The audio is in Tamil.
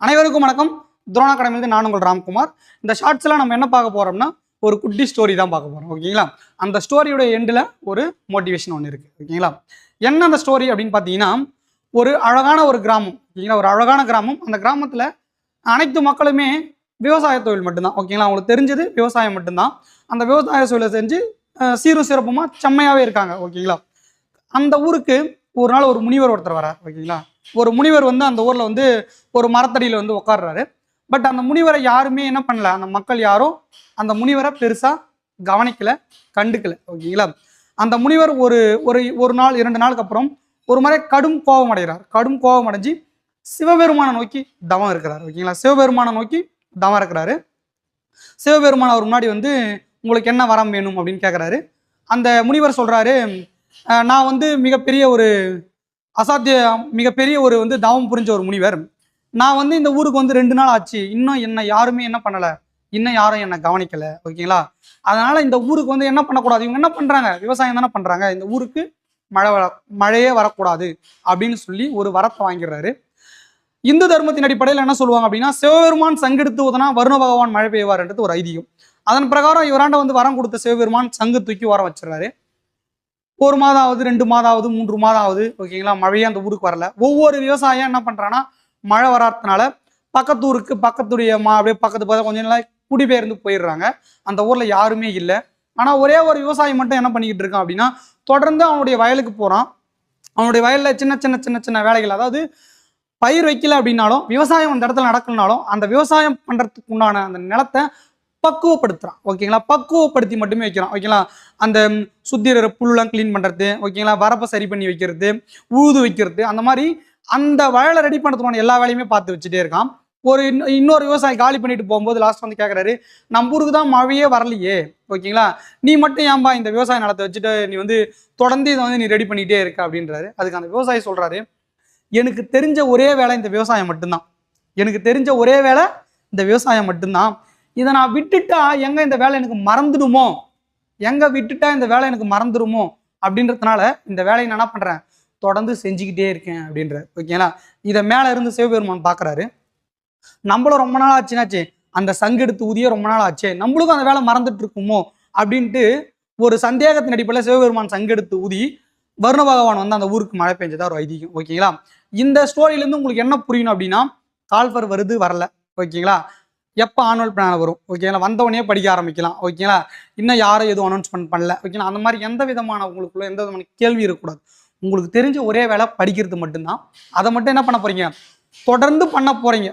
அனைவருக்கும் வணக்கம். துரோணா அகாடமிலிருந்து நான் உங்கள் ராம்குமார். இந்த ஷார்ட்ஸ்லாம் நம்ம என்ன பார்க்க போகிறோம்னா ஒரு குட்டி ஸ்டோரி தான் பார்க்க போகிறோம் ஓகேங்களா அந்த ஸ்டோரியோட எண்டில் ஒரு மோட்டிவேஷன் ஒன்று இருக்குது ஓகேங்களா என்ன அந்த ஸ்டோரி அப்படின்னு பார்த்தீங்கன்னா ஒரு அழகான ஒரு கிராமம். ஓகேங்களா ஒரு அழகான கிராமம். அந்த கிராமத்தில் அனைத்து மக்களுமே விவசாய தொழில் மட்டும்தான். ஓகேங்களா அவங்களுக்கு தெரிஞ்சது விவசாயம் மட்டும்தான். அந்த விவசாய தொழிலை செஞ்சு சீரும் சிறப்புமாக செம்மையாகவே இருக்காங்க. ஓகேங்களா அந்த ஊருக்கு ஒரு நாள் ஒரு முனிவர் ஒருத்தர் வரார் ஓகேங்களா? ஒரு முனிவர் வந்து அந்த ஊரில் வந்து ஒரு மரத்தடியில் வந்து உட்கார்றாரு பட் அந்த முனிவரை யாருமே என்ன பண்ணல. அந்த மக்கள் யாரும் அந்த முனிவரை பெருசாக கவனிக்கல கண்டுக்கல ஓகேங்களா? அந்த முனிவர் ஒரு ஒரு ஒரு நாள் இரண்டு நாளுக்கு அப்புறம் ஒரு முறை கடும் கோபம் அடைகிறார். கடும் கோபம் அடைஞ்சு சிவபெருமானை நோக்கி தவம் இருக்கிறார் ஓகேங்களா? சிவபெருமானை நோக்கி தவம் இருக்கிறாரு. சிவபெருமான் அவர் முன்னாடி வந்து உங்களுக்கு என்ன வரம் வேணும்? அப்படின்னு கேட்குறாரு அந்த முனிவர் சொல்கிறாரு நான் வந்து மிகப்பெரிய ஒரு அசாத்திய மிகப்பெரிய ஒரு வந்து தவம் புரிஞ்ச ஒரு முனிவர். நான் வந்து இந்த ஊருக்கு வந்து ரெண்டு நாள் ஆச்சு. இன்னும் என்ன யாருமே என்ன பண்ணலை. இன்னும் யாரும் என்னை கவனிக்கல. ஓகேங்களா? அதனால இந்த ஊருக்கு வந்து என்ன பண்ணக்கூடாது? இவங்க என்ன பண்றாங்க? விவசாயம் தானே பண்றாங்க. இந்த ஊருக்கு மழை வர மழையே வரக்கூடாது அப்படின்னு சொல்லி ஒரு வரத்தை வாங்கிடுறாரு. இந்து தர்மத்தின் அடிப்படையில் என்ன சொல்லுவாங்க அப்படின்னா சிவபெருமான் சங்கெடுத்து ஊதனா வருண பகவான் மழை பெய்வார்ன்றது ஒரு ஐதீகம். அதன் பிரகாரம் இவராண்ட வந்து வரம் கொடுத்த சிவபெருமான் சங்கு தூக்கி வர வச்சிடறாரு. ஒரு மாதம் ஆகுது ரெண்டு மாதம் ஆகுது மூன்று மாதம் ஆகுது ஓகேங்களா? மழையே அந்த ஊருக்கு வரல. ஒவ்வொரு விவசாயம் என்ன பண்ணுறான்னா மழை வராதனால பக்கத்து ஊருக்கு பக்கத்துடைய மா அப்படியே பக்கத்து பக்கத்து கொஞ்சம் நாள் குடிபெயர்ந்து போயிடுறாங்க. அந்த ஊரில் யாருமே இல்லை. ஆனால் ஒரே ஒரு விவசாயி மட்டும் என்ன பண்ணிக்கிட்டு இருக்கான் அப்படின்னா தொடர்ந்து அவனுடைய வயலுக்கு போகிறான் அவனுடைய வயல்ல சின்ன சின்ன சின்ன சின்ன வேலைகள் அதாவது பயிர் வைக்கல அப்படின்னாலும் விவசாயம் அந்த இடத்துல நடக்கலனாலும் அந்த விவசாயம் பண்றதுக்கு உண்டான அந்த நிலத்தை பக்குவப்படுத்துகிறான் ஓகேங்களா பக்குவப்படுத்தி மட்டுமே வைக்கிறான். ஓகேங்களா அந்த சுத்திர சுத்தி புல்லாம் க்ளீன் பண்ணுறது ஓகேங்களா வரப்பை சரி பண்ணி வைக்கிறது உழுது வைக்கிறது அந்த மாதிரி அந்த வயலை ரெடி பண்ணுறதுக்கான எல்லா வேலையுமே பார்த்து வச்சுட்டே இருக்கான். ஒரு இன்னொரு விவசாயி காலி பண்ணிட்டு போகும்போது லாஸ்ட் வந்து கேட்குறாரு நம்ம ஊருக்கு தான் மழையே வரலையே. ஓகேங்களா நீ மட்டும் ஏன்பா இந்த விவசாய நிலத்தை வச்சுட்டு நீ வந்து தொடர்ந்து இதை வந்து நீ ரெடி பண்ணிகிட்டே இருக்க? அப்படின்றாரு. அதுக்கு அந்த விவசாயி சொல்கிறாரு எனக்கு தெரிஞ்ச ஒரே வேலை இந்த விவசாயம் மட்டும்தான். எனக்கு தெரிஞ்ச ஒரே வேலை இந்த விவசாயம் மட்டும்தான். இதை நான் விட்டுட்டா எங்க இந்த வேலை எனக்கு மறந்துடுமோ? எங்க விட்டுட்டா இந்த வேலை எனக்கு மறந்துடுமோ? அப்படின்றதுனால இந்த வேலையை நான் என்ன பண்றேன்? தொடர்ந்து செஞ்சுக்கிட்டே இருக்கேன் அப்படின்ற ஓகேங்களா இதை மேல இருந்து சிவபெருமான் பார்க்கறாரு. நம்மளும் ரொம்ப நாள் ஆச்சுனாச்சு அந்த சங்கெடுத்து ஊதியே ரொம்ப நாள் ஆச்சு. நம்மளுக்கும் அந்த வேலை மறந்துட்டு இருக்குமோ? அப்படின்ட்டு ஒரு சந்தேகத்தின் அடிப்படையில் சிவபெருமான் சங்கெடுத்து ஊதி வருண பகவான் வந்து அந்த ஊருக்கு மழை பெஞ்சதா ஒரு ஐதீகம். ஓகேங்களா இந்த ஸ்டோரியிலேருந்து உங்களுக்கு என்ன புரியணும் அப்படின்னா கால்ஃபர் வருது வரல. ஓகேங்களா எப்போ ஆனுவல் பிளான் வரும்? ஓகேங்களா வந்தவொடனே படிக்க ஆரம்பிக்கலாம். ஓகேங்களா இன்னும் யாரும் எதுவும் அனௌன்ஸ்மெண்ட் பண்ணல. ஓகேங்களா அந்த மாதிரி எந்த விதமான உங்களுக்குள்ள எந்த விதமான கேள்வி இருக்கக்கூடாது. உங்களுக்கு தெரிஞ்ச ஒரே வேலை படிக்கிறது மட்டும்தான். அதை மட்டும் என்ன பண்ண போறீங்க? தொடர்ந்து பண்ண போறீங்க.